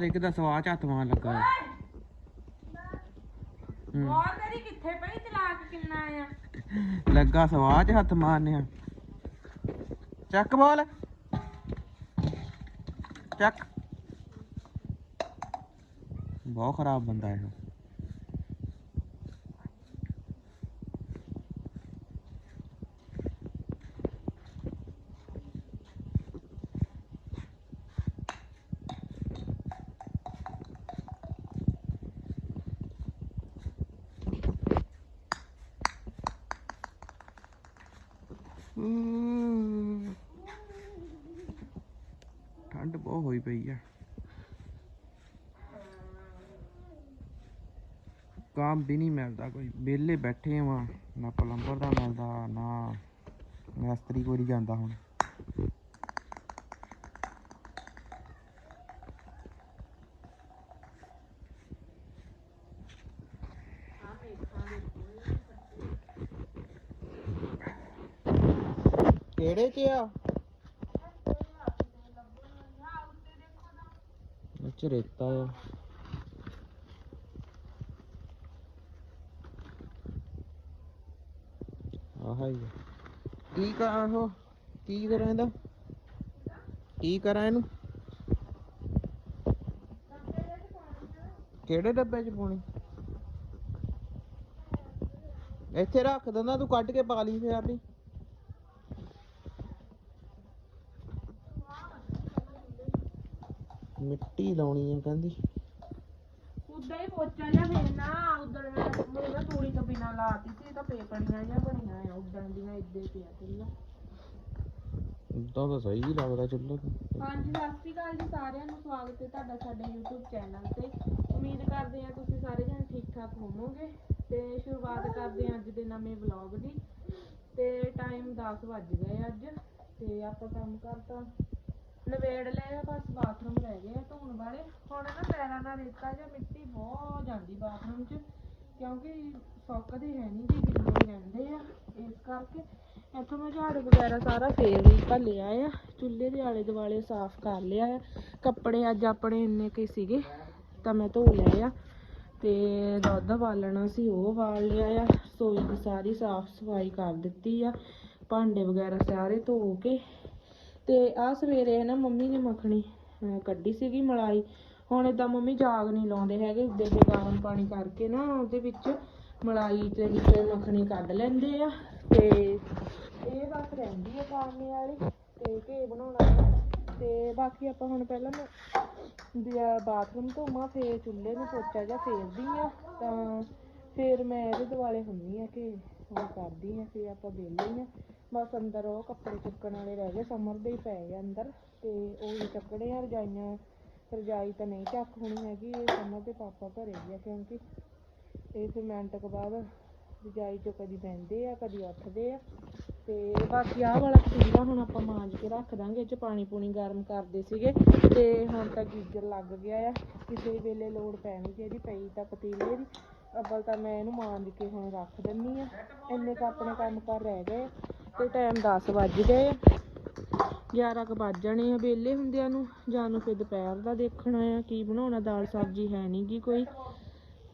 ਦੇਖਦਾ ਸਵਾਹ ਚ ਹੱਥ ਮਾਰ ਲੱਗਾ ਹੈ। ਹੂੰ। ਹੋਰ ਤੇਰੀ ਕਿੱਥੇ ਪਈ? ਤਲਾਕ ਕਿੰਨਾ ਆ? ਲੱਗਾ ਸਵਾਹ ਚ ਹੱਥ ਮਾਰਨੇ ਆ। ਚੱਕ ਬੋਲ। ਚੱਕ। ਬਹੁਤ ਖਰਾਬ ਬੰਦਾ ਹੈ ਠੰਡ ਬਹੁਤ ਹੋਈ ਪਈ ਆ। ਕੰਮ ਵੀ ਨਹੀਂ ਮਿਲਦਾ ਕੋਈ। ਵਿਹਲੇ ਬੈਠੇ ਆ ਨਾ ਪਲੰਬਰ ਦਾ ਮਿਲਦਾ, ਨਾ ਮਿਸਤਰੀ ਕੋਈ ਜਾਂਦਾ ਹੁਣ। ਕਿਹੜੇ ਚ ਆ? ਵਿੱਚ ਰੇਤਾ ਆ। ਆਹ ਹੀ ਕੀ ਕਰਾਂ ਉਹ ਕੀ ਕਰਾਂ ਇਹਦਾ? ਕੀ ਕਰਾਂ ਇਹਨੂੰ? ਕਿਹੜੇ ਡੱਬੇ ਚ ਪਾਉਣੀ? ਇੱਥੇ ਰੱਖ ਦਿੰਦਾ, ਤੂੰ ਕੱਢ ਕੇ ਪਾ ਲਈ ਫਿਰ ਆਪਣੀ ਮਿੱਟੀ ਲਾਉਣੀ ਆ ਕਹਿੰਦੀ। ਉਦਾਂ ਹੀ ਪੋਚਾ ਜਾਂ ਫੇਰਨਾ ਉਧਰ ਮੈਂ ਨਾ ਤੂੜੀ ਤੋਂ ਬਿਨਾ ਲਾਤੀ ਸੀ ਤਾਂ ਪੇਪੜੀਆਂ ਜਾਂ ਬਣੀਆਂ ਆ ਉਦਾਂ ਦੀਆਂ ਇੱਦੇ ਪਿਆ ਚੁੱਲ੍ਹਾ ਉਦਾਂ ਤਾਂ ਸਹੀ ਲੱਗਦਾ ਚੁੱਲ੍ਹਾ ਤਾਂ। ਹਾਂਜੀ ਸਤਿ ਸ਼੍ਰੀ ਅਕਾਲ ਜੀ ਸਾਰਿਆਂ ਨੂੰ ਸਵਾਗਤ ਹੈ ਤੁਹਾਡਾ ਸਾਡੇ YouTube ਚੈਨਲ ਤੇ। ਉਮੀਦ ਕਰਦੇ ਹਾਂ ਤੁਸੀਂ ਸਾਰੇ ਜਣ ਠੀਕ ਠਾਕ ਹੋਵੋਗੇ ਤੇ ਸ਼ੁਰੂਆਤ ਕਰਦੇ ਹਾਂ ਅੱਜ ਦੇ ਨਵੇਂ ਵਲੌਗ ਦੀ। ਤੇ ਟਾਈਮ 10 ਵੱਜ ਗਏ ਅੱਜ ਤੇ ਆਪਾਂ ਕੰਮ ਕਰਤਾ। ਨਵੇੜ ਲਏ ਆ, ਬਸ ਬਾਥਰੂਮ ਰਹਿ ਗਏ ਆ ਧੋਣ ਵਾਲੇ। ਹੁਣ ਨਾ ਪੈਰਾਂ ਨਾਲ ਰੇਤਾ ਜਾਂ ਮਿੱਟੀ ਬਹੁਤ ਜਾਂਦੀ ਬਾਥਰੂਮ 'ਚ, ਕਿਉਂਕਿ ਸੁੱਕਦੇ ਹੈ ਨਹੀਂ ਜੀ, ਗਿੱਲੇ ਰਹਿੰਦੇ ਆ। ਇਸ ਕਰਕੇ ਇੱਥੋਂ ਮੈਂ ਝਾੜੂ ਵਗੈਰਾ ਸਾਰਾ ਫੇਰ ਹੀ ਭੱਲਿਆ ਆ। ਚੁੱਲ੍ਹੇ ਦੇ ਆਲੇ ਦੁਆਲੇ ਸਾਫ਼ ਕਰ ਲਿਆ ਆ। ਕੱਪੜੇ ਅੱਜ ਆਪਣੇ ਇੰਨੇ ਕੁ ਸੀਗੇ, ਤਾਂ ਮੈਂ ਧੋ ਲਏ ਆ। ਤੇ ਦੁੱਧ ਬਾਲਣਾ ਸੀ, ਉਹ ਬਾਲ ਲਿਆ ਆ। ਰਸੋਈ ਦੀ ਸਾਰੀ ਸਾਫ਼ ਸਫ਼ਾਈ ਕਰ ਦਿੱਤੀ ਆ। ਭਾਂਡੇ ਵਗੈਰਾ ਸਾਰੇ ਧੋ ਕੇ ਤੇ ਆ ਸਵੇਰੇ ਨਾ ਮੰਮੀ ਨੇ ਮੱਖਣੀ ਕੱਢੀ ਸੀਗੀ ਮਲਾਈ। ਹੁਣ ਇਦਾਂ ਮੰਮੀ ਜਾਗ ਨਹੀਂ ਲਾਉਂਦੇ ਹੈਗੇ, ਉੱਦੇ ਦੇ ਗਰਮ ਪਾਣੀ ਕਰਕੇ ਨਾ ਉਹਦੇ ਵਿੱਚ ਮਲਾਈ ਤੇ ਵਿੱਚ ਮੱਖਣੀ ਕੱਢ ਲੈਂਦੇ ਆ। ਤੇ ਇਹ ਬਸ ਰਹਿੰਦੀ ਆ ਕਾਰਨੇ ਵਾਲੀ, ਤੇ ਘੇ ਬਣਾਉਣਾ। ਤੇ ਬਾਕੀ ਆਪਾਂ ਹੁਣ ਪਹਿਲਾਂ ਮੈਂ ਬਾਥਰੂਮ ਧੋਵਾਂ, ਫੇਰ ਚੁੱਲ੍ਹੇ ਨੂੰ ਪੋਚਾ ਜਾਂ ਫੇਰਦੀ ਆ। ਤਾਂ ਫੇਰ ਮੈਂ ਇਹਦੇ ਦੁਆਲੇ ਹੁੰਨੀ ਆ ਕਿ ਉਹ ਕਰਦੀ ਆ, ਫੇਰ ਆਪਾਂ ਵਿਹਲੇ ਆ। ਬਸ ਅੰਦਰ ਉਹ ਕੱਪੜੇ ਚੁੱਕਣ ਵਾਲੇ ਰਹਿ ਗਏ ਸਮਰ ਦੇ ਹੀ ਪਏ ਆ ਅੰਦਰ, ਤੇ ਉਹ ਹੀ ਚੱਕਣੇ ਆ, ਰਜਾਈਆਂ, ਰਜਾਈ ਤਾਂ ਨਹੀਂ ਚੱਕ ਹੋਣੀ ਹੈਗੀ, ਇਹ ਸਮਰ ਦੇ ਪਾਪਾ ਘਰੇ ਹੀ ਆ ਕਿਉਂਕਿ ਇਹ ਫਿਰ ਮਿੰਟ ਕੁ ਬਾਅਦ ਰਜਾਈ ਚੋਂ ਕਦੀ ਬਹਿੰਦੇ ਆ, ਕਦੀ ਉੱਠਦੇ ਆ, ਤੇ ਬਾਕੀ ਆਹ ਵਾਲਾ ਪਤੀਲਾ ਹੁਣ ਆਪਾਂ ਮਾਂਜ ਕੇ ਰੱਖ ਦਾਂਗੇ, ਇਹ ਚ ਪਾਣੀ ਪੂਣੀ ਗਰਮ ਕਰਦੇ ਸੀਗੇ, ਤੇ ਹੁਣ ਤਾਂ ਗੀਜ਼ਰ ਲੱਗ ਗਿਆ ਆ, ਕਿਸੇ ਵੇਲੇ ਲੋੜ ਪੈਣੀ ਚਾਹੀਦੀ ਪਈ ਤਾਂ ਪਤੀਲੇ ਦੀ ਅੱਬਲ ਤਾਂ ਮੈਂ ਇਹਨੂੰ ਮਾਂਜ ਕੇ ਹੁਣ ਰੱਖ ਦਿੰਨੀ ਆ, ਇੰਨੇ ਕੁ ਆਪਣੇ ਕੰਮ ਕਰ ਰਹਿ ਗਏ। ਤੇ ਟਾਈਮ 10 ਵੱਜ ਗਏ ਆ। 11 ਕੁ ਵੱਜ ਜਾਣੇ ਆ ਵਿਹਲੇ ਹੁੰਦਿਆਂ ਨੂੰ। ਜਾਂ ਨੂੰ ਫਿਰ ਦੁਪਹਿਰ ਦਾ ਦੇਖਣਾ ਆ ਕੀ ਬਣਾਉਣਾ, ਦਾਲ ਸਬਜ਼ੀ ਹੈ ਨੀ ਗੀ ਕੋਈ।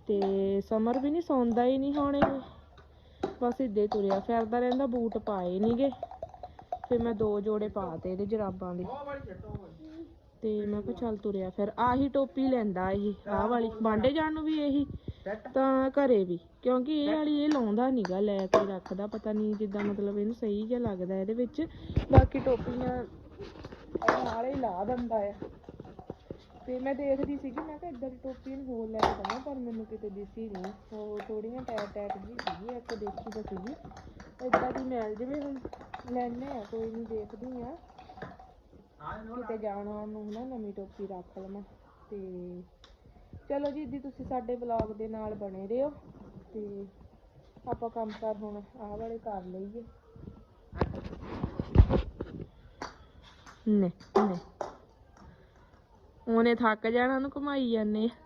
ਤੇ ਸਮਰ ਵੀ ਨਹੀਂ ਸੌਂਦਾ ਹੀ ਨਹੀਂ ਹੁਣ ਬਸ ਇੱਦਾਂ ਹੀ ਤੁਰਿਆ ਫਿਰਦਾ ਰਹਿੰਦਾ, ਬੂਟ ਪਾਏ ਨਹੀਂਗੇ ਫਿਰ ਮੈਂ ਦੋ ਜੋੜੇ ਪਾਤੇ ਇਹਦੇ ਜਰਾਬਾਂ ਦੇ। ਤੇ ਮੈਂ ਕਿਹਾ ਚੱਲ ਤੁਰਿਆ ਫਿਰ। ਆਹੀ ਟੋਪੀ ਲੈਂਦਾ ਇਹ, ਆਹ ਵਾਲੀ। ਬਾਂਡੇ ਜਾਣ ਨੂੰ ਵੀ ਇਹੀ, ਤਾਂ ਘਰੇ ਵੀ। ਕਿਉਂਕਿ ਇਹ ਵਾਲੀ ਇਹ ਲਾਉਂਦਾ ਨੀਗਾ ਲੈ ਕੇ ਰੱਖਦਾ, ਪਤਾ ਨਹੀਂ ਜਿੱਦਾਂ ਮਤਲਬ ਇਹਨੂੰ ਸਹੀ ਜਿਹਾ ਲੱਗਦਾ ਇਹਦੇ ਵਿੱਚ। ਬਾਕੀ ਟੋਪੀਆਂ ਨਾਲ ਹੀ ਲਾ ਦਿੰਦਾ ਆ। ਤੇ ਮੈਂ ਦੇਖਦੀ ਸੀਗੀ, ਮੈਂ ਕਿਹਾ ਇਦਾਂ ਦੀ ਟੋਪੀ ਨੂੰ ਹੋਰ ਲੈ ਕੇ ਦਵਾਂ ਪਰ ਮੈਨੂੰ ਕਿਤੇ ਦਿਸੀ ਨਹੀਂ ਉਹ ਥੋੜੀਆਂ ਟੈਟ ਟੈਟ ਜੀ ਸੀਗੀ, ਇੱਕ ਦੇਖੀ ਤਾਂ ਸੀਗੀ। ਇਦਾਂ ਦੀ ਮਿਲ ਜਵੇ ਹੁਣ ਲੈਣੇ ਆ, ਕੋਈ ਨਹੀਂ ਦੇਖਦੀ ਆ। ਕਿਤੇ ਜਾਣਾ ਨੂੰ ਨਾ ਨਵੀਂ ਟੋਪੀ ਰੱਖ ਲਵਾਂ। ਤੇ ਚਲੋ ਜੀ ਦੀ ਤੁਸੀਂ ਸਾਡੇ ਵਲੌਗ ਦੇ ਨਾਲ ਬਣੇ ਰਹੋ। ਤੇ ਆਪਾਂ ਕੰਮ ਕਰ ਹੁਣ ਆਹ ਵਾਲੇ ਕਰ ਲਈਏ। ਨੇ ਨੇ। ਉਹਨੇ ਥੱਕ ਜਾਣਾ, ਉਹਨੂੰ ਘੁਮਾਈ ਜਾਂਦੇ ਆ।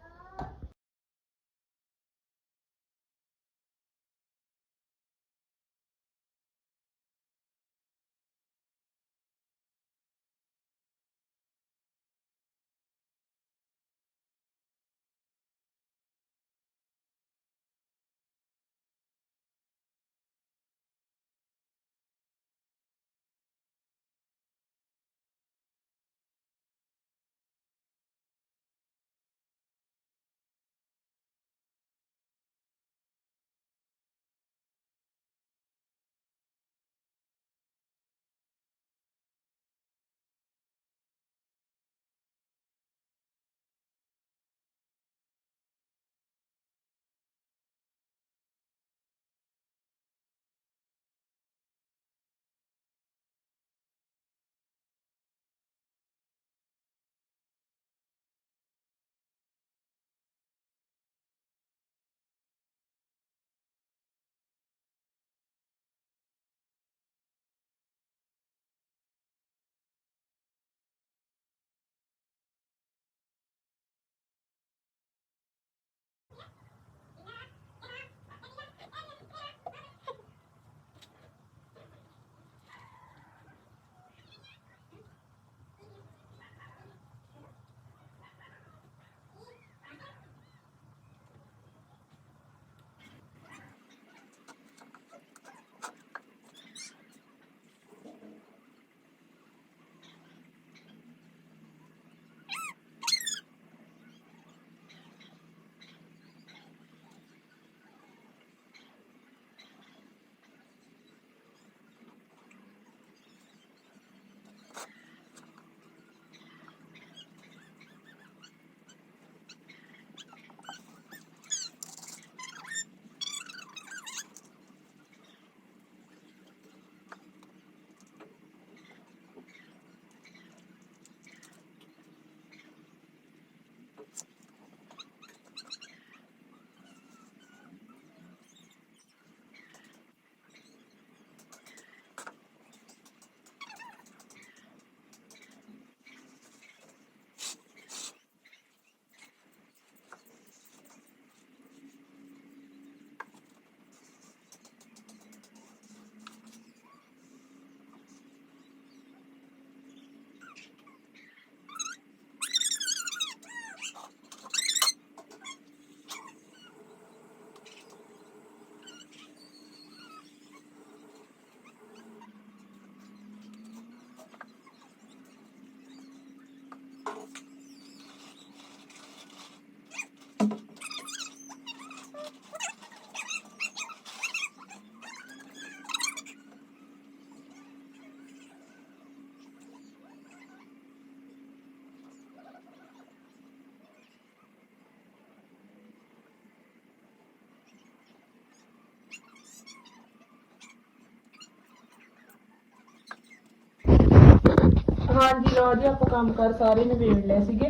ਹਾਂਜੀ ਲੋ ਜੀ ਆਪਾਂ ਕੰਮ ਕਰ ਸਾਰੇ ਨਿਬੇੜ ਲਏ ਸੀਗੇ।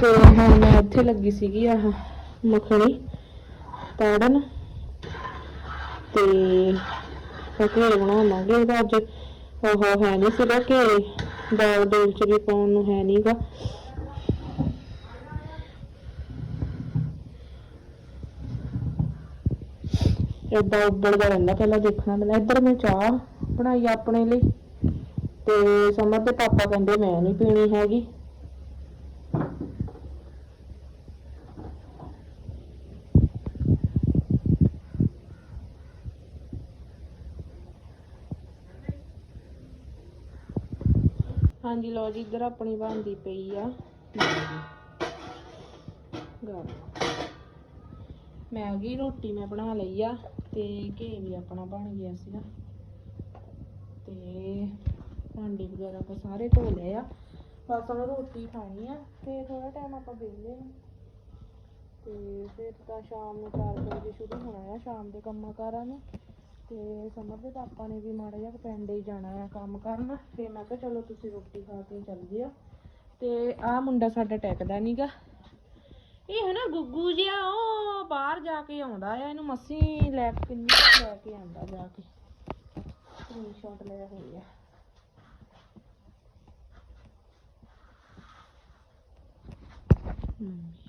ਤੇ ਹੁਣ ਮੈਂ ਇੱਥੇ ਲੱਗੀ ਸੀਗੀ ਆਹ ਮੱਖਣੀ ਤਾੜਨ। ਤੇ ਫਕੇਰੇ ਬਣਾਵਾਂਗੇ। ਇਹਦਾ ਅੱਜ ਉਹ ਹੈ ਨਹੀਂ ਸੀਗਾ ਕਿ ਦਾਲ ਦੋਲ ਚ ਵੀ ਪਾਉਣ ਨੂੰ ਹੈ ਨਹੀਂਗਾ ਏਦਾਂ ਉੱਬਲਦਾ ਰਹਿੰਦਾ ਪਹਿਲਾਂ ਦੇਖਣਾ। ਪੈਂਦਾ ਇੱਧਰ ਮੈਂ ਚਾਹ ਬਣਾਈ ਆਪਣੇ ਲਈ। ਤੇ ਸਮਰ ਦੇ ਪਾਪਾ ਕਹਿੰਦੇ ਮੈਂ ਨਹੀਂ ਪੀਣੀ ਹੈਗੀ। ਹਾਂਜੀ ਲੋ ਜੀ, ਇੱਧਰ ਆਪਣੀ ਬਣਦੀ ਪਈ ਆ। ਗਾਲ ਮੈਗੀ ਰੋਟੀ ਮੈਂ ਬਣਾ ਲਈ ਆ ਤੇ ਘੇ ਵੀ ਆਪਣਾ ਬਣ ਗਿਆ ਸੀਗਾ। ਤੇ ਭਾਂਡੇ ਵਗੈਰਾ ਆਪਾਂ ਸਾਰੇ ਧੋ ਲਏ ਆ। ਬਸ ਹੁਣ ਰੋਟੀ ਖਾਣੀ ਆ ਤੇ ਥੋੜਾ ਟਾਈਮ ਆਪਾਂ ਵਿਹਲੇ ਆ। ਤੇ ਫਿਰ ਤਾਂ ਸ਼ਾਮ ਨੂੰ 4 ਵਜੇ ਸ਼ੁਰੂ ਹੋਣਾ ਆ ਸ਼ਾਮ ਦੇ ਕੰਮਾਂ ਕਾਰਾਂ ਨੂੰ। ਤੇ ਸਮਰ ਦੇ ਪਾਪਾ ਨੇ ਵੀ ਮਾੜਾ ਜਿਹਾ ਪਿੰਡ ਹੀ ਜਾਣਾ ਆ ਕੰਮ ਕਰਨ। ਤੇ ਮੈਂ ਕਿਹਾ ਚਲੋ ਤੁਸੀਂ ਰੋਟੀ ਖਾ ਕੇ ਚੱਲ ਜਿਓ ਤੇ ਆਹ ਮੁੰਡਾ ਸਾਡਾ ਟੈਕਦਾ ਨਹੀਂਗਾ ਇਹ ਹੈ ਨਾ ਗੁੱਗੂ ਜਿਹਾ, ਉਹ ਬਾਹਰ ਜਾ ਕੇ ਆਉਂਦਾ ਆ। ਇਹਨੂੰ ਮੱਸੀ ਲੈ ਕੇ, ਕਿੰਨੀ ਲੈ ਕੇ ਆਉਂਦਾ ਜਾ ਕੇ। ਸਕਰੀਨਸ਼ਾਟ ਲੈ ਹੋਈ ਆ ਹਮ।